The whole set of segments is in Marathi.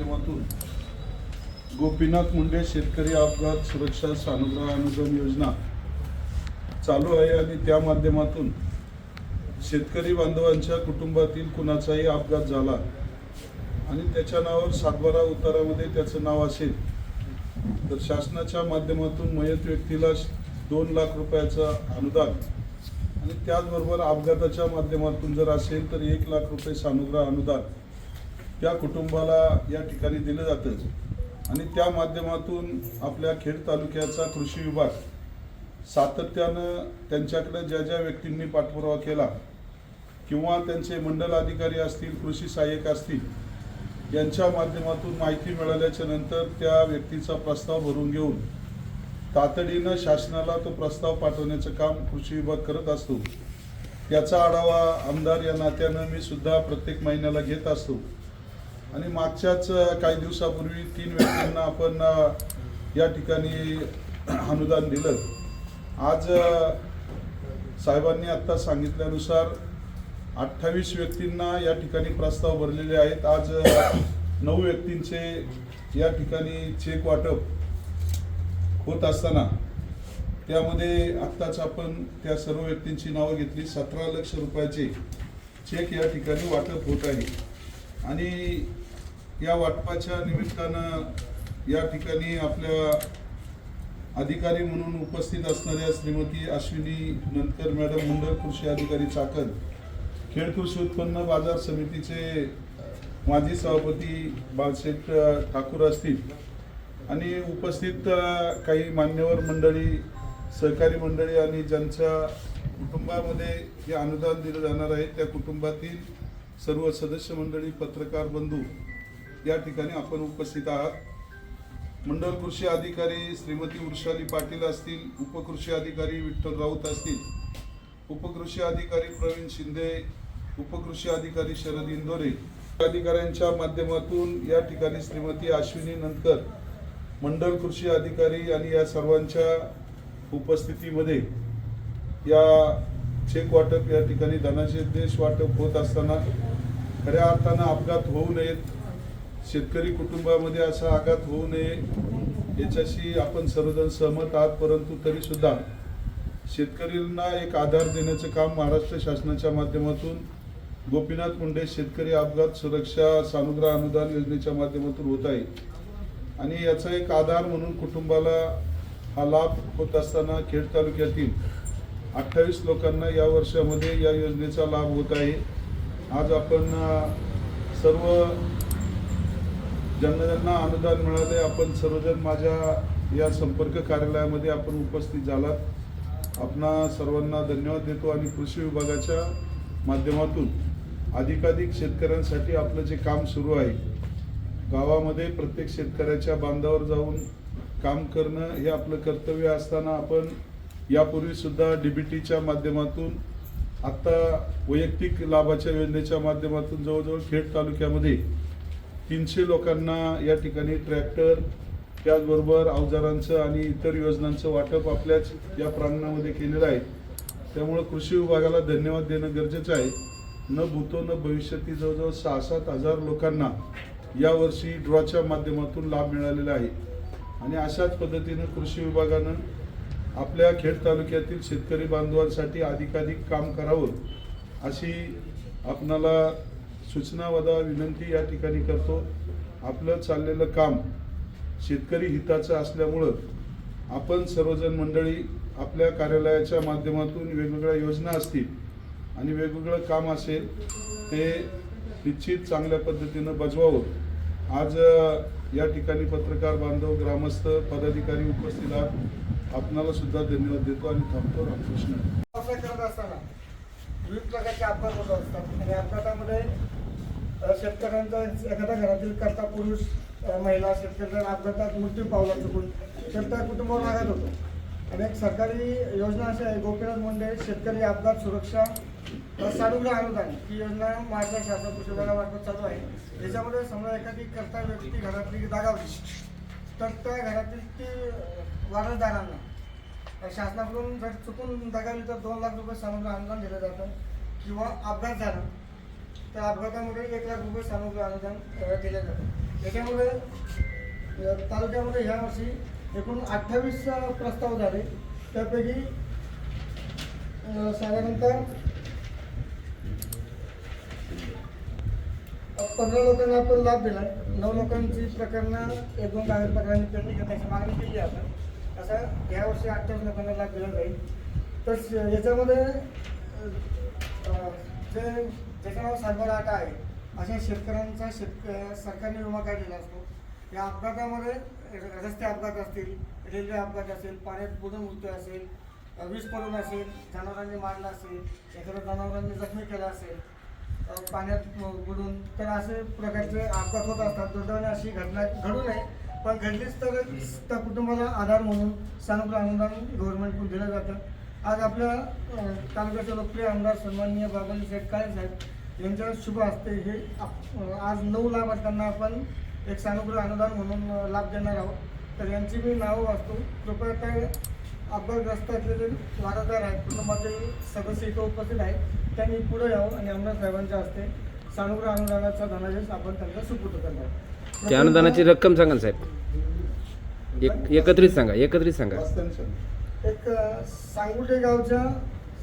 माध्यमातून गोपीनाथ मुंडे शेतकरी अपघात सुरक्षा सानुग्रह अनुदान योजना चालू आहे आणि त्या माध्यमातून शेतकरी बांधवांच्या कुटुंबातील कुणाचाही अपघात झाला आणि त्याच्या नावावर सातबारा उतारामध्ये त्याचं नाव असेल तर शासनाच्या माध्यमातून मयत व्यक्तीला दोन लाख रुपयाचं अनुदान आणि त्याचबरोबर अपघाताच्या माध्यमातून जर असेल तर एक लाख रुपये सानुग्रह अनुदान. त्या कुटुंबाला या ठिकाणी दिलं जातं आणि त्या माध्यमातून आपल्या खेड तालुक्याचा कृषी विभाग सातत्यानं त्यांच्याकडे ज्या ज्या व्यक्तींनी पाठपुरावा केला किंवा त्यांचे मंडल अधिकारी असतील कृषी सहाय्यक असतील यांच्या माध्यमातून माहिती मिळाल्याच्या नंतर त्या व्यक्तीचा प्रस्ताव भरून घेऊन तातडीनं शासनाला तो प्रस्ताव पाठवण्याचं काम कृषी विभाग करत असतो. याचा आढावा आमदार या नात्यानं मी सुद्धा प्रत्येक महिन्याला घेत असतो. आणि मागच्याच काही दिवसापूर्वी तीन व्यक्तींना आपण या ठिकाणी अनुदान दिलं. आज साहेबांनी आत्ता सांगितल्यानुसार अठ्ठावीस व्यक्तींना या ठिकाणी प्रस्ताव भरलेले आहेत. आज नऊ व्यक्तींचे या ठिकाणी चेक वाटप होत असताना त्यामध्ये आत्ताच आपण त्या सर्व व्यक्तींची नावं घेतली. सतरा लक्ष रुपयाचे चेक या ठिकाणी वाटप होत आहे. आणि या वाटपाच्या निमित्तानं या ठिकाणी आपल्या अधिकारी म्हणून उपस्थित असणाऱ्या श्रीमती अश्विनी नंदकर मॅडम मंडळ कृषी अधिकारी चाकण खेळ कृषी उत्पन्न बाजार समितीचे माजी सभापती बाळशेठ ठाकूर असतील आणि उपस्थित काही मान्यवर मंडळी सहकारी मंडळी आणि ज्यांच्या कुटुंबामध्ये जे अनुदान दिलं जाणार आहे त्या कुटुंबातील सर्व सदस्य मंडळी पत्रकार बंधू या ठिकाणी आपण उपस्थित आहात. मंडळ कृषी अधिकारी श्रीमती वृषाली पाटील असतील उपकृषी अधिकारी विठ्ठल राऊत असतील उपकृषी अधिकारी प्रवीण शिंदे उपकृषी अधिकारी शरद इंदोरे अधिकाऱ्यांच्या माध्यमातून या ठिकाणी श्रीमती अश्विनी नंदकर मंडळ कृषी अधिकारी आणि या सर्वांच्या उपस्थितीमध्ये या चेक वाटप या ठिकाणी धनाचे देश वाटप होत असताना खऱ्या अर्थानं अपघात होऊ नयेत. शेतकरी कुटुंबामध्ये असा आघात होऊ नये. याच्याशी आपण सर्वजण सहमत आहात परंतु तरी सुद्धा शेतकऱ्यांना एक आधार देण्याचं काम महाराष्ट्र शासनाच्या माध्यमातून गोपीनाथ मुंडे शेतकरी अपघात सुरक्षा सानुग्रह अनुदान योजनेच्या माध्यमातून होत आहे. आणि याचा एक आधार म्हणून कुटुंबाला हा लाभ होत असताना खेड तालुक्यातील अठ्ठावीस लोकांना या वर्षामध्ये या योजनेचा लाभ होत आहे. आज आपण सर्व ज्यांना ज्यांना अनुदान मिळाले. आपण सर्वजण माझ्या या संपर्क कार्यालयामध्ये आपण उपस्थित झालात. आपणा सर्वांना धन्यवाद देतो आणि कृषी विभागाच्या माध्यमातून अधिकाधिक शेतकऱ्यांसाठी आपलं जे काम सुरू आहे गावामध्ये प्रत्येक शेतकऱ्याच्या बांधावर जाऊन काम करणं हे आपलं कर्तव्य असताना आपण यापूर्वीसुद्धा डी बी टीच्या माध्यमातून आत्ता वैयक्तिक लाभाच्या योजनेच्या माध्यमातून जवळजवळ खेड तालुक्यामध्ये तीनशे लोकांना या ठिकाणी ट्रॅक्टर त्याचबरोबर अवजारांचं आणि इतर योजनांचं वाटप आपल्याच या प्रांगणामध्ये केलेलं आहे. त्यामुळं कृषी विभागाला धन्यवाद देणं गरजेचं आहे. न भूतो न भविष्यातील जवळजवळ सहा सात हजार लोकांना यावर्षी ड्रॉच्या माध्यमातून लाभ मिळालेला आहे. आणि अशाच पद्धतीनं कृषी विभागानं आपल्या खेड तालुक्यातील शेतकरी बांधवांसाठी अधिकाधिक काम करावं अशी आपणाला सूचना वदा विनंती या ठिकाणी करतो. आपलं चाललेलं काम शेतकरी हिताचं असल्यामुळं आपण सर्वजण मंडळी आपल्या कार्यालयाच्या माध्यमातून वेगवेगळ्या योजना असतील आणि वेगवेगळं काम असेल ते निश्चित चांगल्या पद्धतीनं बजवावं. आज या ठिकाणी पत्रकार बांधव ग्रामस्थ पदाधिकारी उपस्थित आहात. आपणाला सुद्धा धन्यवाद देतो आणि थांबतो रामकृष्ण करत असताना विविध प्रकारचे अपघात होत असतात. आणि अपघातामध्ये शेतकऱ्यांचा एखाद्या घरातील करता पुरुष महिला शेतकऱ्यांचा अपघातात मृत्यू पावला चुकून तर कुटुंबावर आघात होतो. आणि एक सरकारी योजना अशी आहे गोपीनाथ मुंडे शेतकरी अपघात सुरक्षा अ, सानुग्रह अनुदान ही योजना महाराष्ट्र शासन कृषी विभागामार्फत चालू आहे. याच्यामध्ये समजा एखादी करता व्यक्ती घरातली दागावली तर त्या घरातील ती वारसदारांना. शासनाकडून जर चुकून दगावली तर दोन लाख रुपये सानुग्रह अनुदान दिलं जातं किंवा अपघात झाला त्या अपघातामध्ये एक लाख रुपये सामग्री अनुदान दिलं जातं. त्याच्यामुळे तालुक्यामध्ये ह्या वर्षी एकूण अठ्ठावीस प्रस्ताव झाले. त्यापैकी साधारणतः पंधरा लोकांना आपण लाभ दिला. नऊ लोकांची प्रकरणं एक दोन कागदपत्रांनी त्यांनी करण्याची मागणी केली आपण. असं या वर्षी अठ्ठावीस लोकांना लाभ दिला जाईल. तर याच्यामध्ये जे ज्याचं नाव सातबारा आटा आहे अशा शेतकऱ्यांचा शेतक सरकारने विमा काढलेला असतो. या अपघातामध्ये र- रस्ते अपघात असतील रेल्वे अपघात असेल पाण्यात बुडून मृत्यू असेल वीज पडून असेल जनावरांनी मारलं असेल एखाद्या जनावरांनी जखमी केला असेल पाण्यात बुडून तर असे प्रकारचे अपघात होत असतात. दुर्दैवाने अशी घटना घडू नये. पण घडलीच तर त्या कुटुंबाला आधार म्हणून सानुकूल अनुदान गव्हर्नमेंटकडून दिलं जातं. आज आपल्या तालुक्याचे लोकप्रिय आमदार सन्माननीय बाबाजी शेठ काळे साहेब यांच्या शुभ असते हे आप- आज नऊ लाभार्थ्यांना आपण एक सानुग्रह अनुदान म्हणून लाभ देणार आहोत. तर यांची मी नावं वाचतो. कृपया त्या अपघातग्रस्तातले जे वारसदार आहेत कुटुंबातील सदस्य इथं उपस्थित आहेत त्यांनी पुढे यावं आणि आमदार साहेबांच्या हस्ते सानुग्रह अनुदानाचा धनादेश आपण त्यांना सुपूर्द करणार. त्या अनुदानाची रक्कम सांगाल साहेब एक एकत्रित सांगा एकत्रित सांगा. एक सांगुटे गावच्या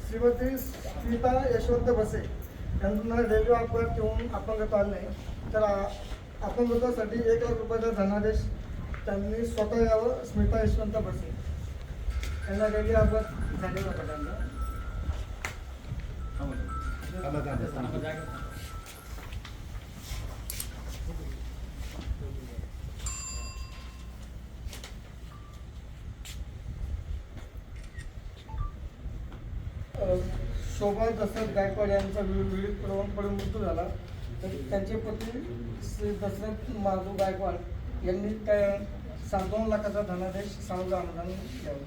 श्रीमती स्मिता यशवंत बसे यांना रेल्वे अपघात येऊन अपंगत आले नाही तर अ, अपंगतासाठी एक लाख रुपयाचा धनादेश त्यांनी स्वतः यावं स्मिता यशवंत बसे यांना रेल्वे अपघात झालेला होता त्यांना अ, शोभा दशरथ गायकवाड यांचा वि- विहिरीत पडून पडून मृत्यू झाला. तर त्यांचे पती श्री दशरथ माधू गायकवाड यांनी त्या साडेदोन लाखाचा धनादेश सावध अनुदान द्यावं.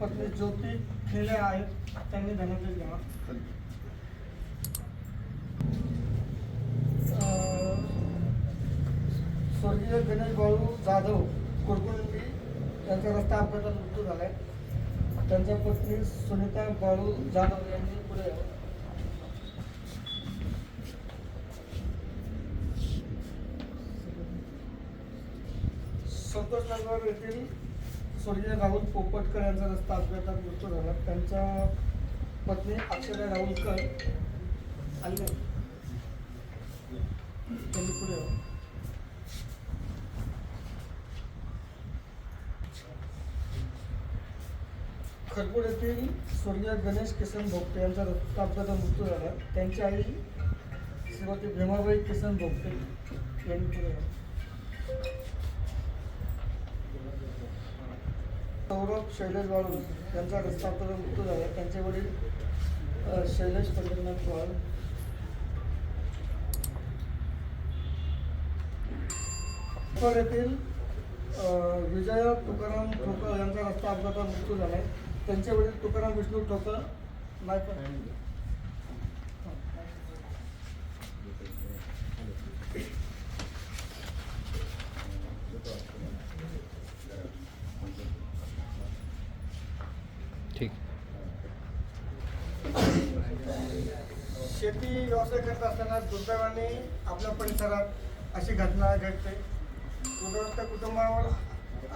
पत्नी ज्योती खेले आहेत त्यांनी धनादेश घ्यावा. अ, स्वर्गीय गणेश बाळू जाधव कुरकुंडी यांचा रस्ता अपघातात मृत्यू झालाय. त्यांच्या पत्नी सुनीता बाळू जाधव यांनी पुढे यावं. संतोष नगर येथील स्वर्गीय राहुल पोपटकर यांचा रस्ता अपघातात मृत्यू झाला. त्यांच्या पत्नी अक्षरा राहुलकर आले त्यांनी पुढे यावं. येथील स्वर्गीय गणेश किसन भोगटे यांचा रस्ता अपघातात मृत्यू झाला. त्यांची आई श्रीमती भीमाबाई किसन भोगटे यांनी पुढे यावं. सौरभ शैलेश वाळू यांचा रस्ता अपघातात मृत्यू झाला. त्यांचे वडील शैलेश पंढरनाथ वाळ कोकण येथील विजय विजया तुकाराम ठोकर यांचा रस्ता अपघातात मृत्यू झाला आहे त्यांचे वडील तुकाराम विष्णू ठोकर नाही पण- you. शेती व्यवसाय करत असताना दुर्दैवाने आपल्या परिसरात अशी घटना घडते. दुर्दैवाच्या कुटुंबावर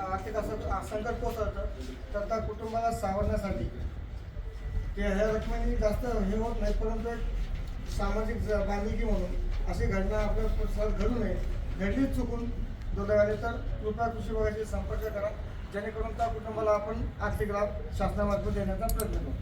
आर्थिक असं संकट पोचवतं तर त्या कुटुंबाला सावरण्यासाठी ते ह्या रकमेने जास्त हे होत नाही परंतु एक सामाजिक ज- बांधिलकी म्हणून अशी घटना आपल्या परिसरात घडू नये घडलीच चुकून दुर्दैवाने. तर कृपया कृषी विभागाशी संपर्क करा जेणेकरून त्या कुटुंबाला आपण आर्थिक लाभ शासनामार्फत देण्याचा प्रयत्न करू.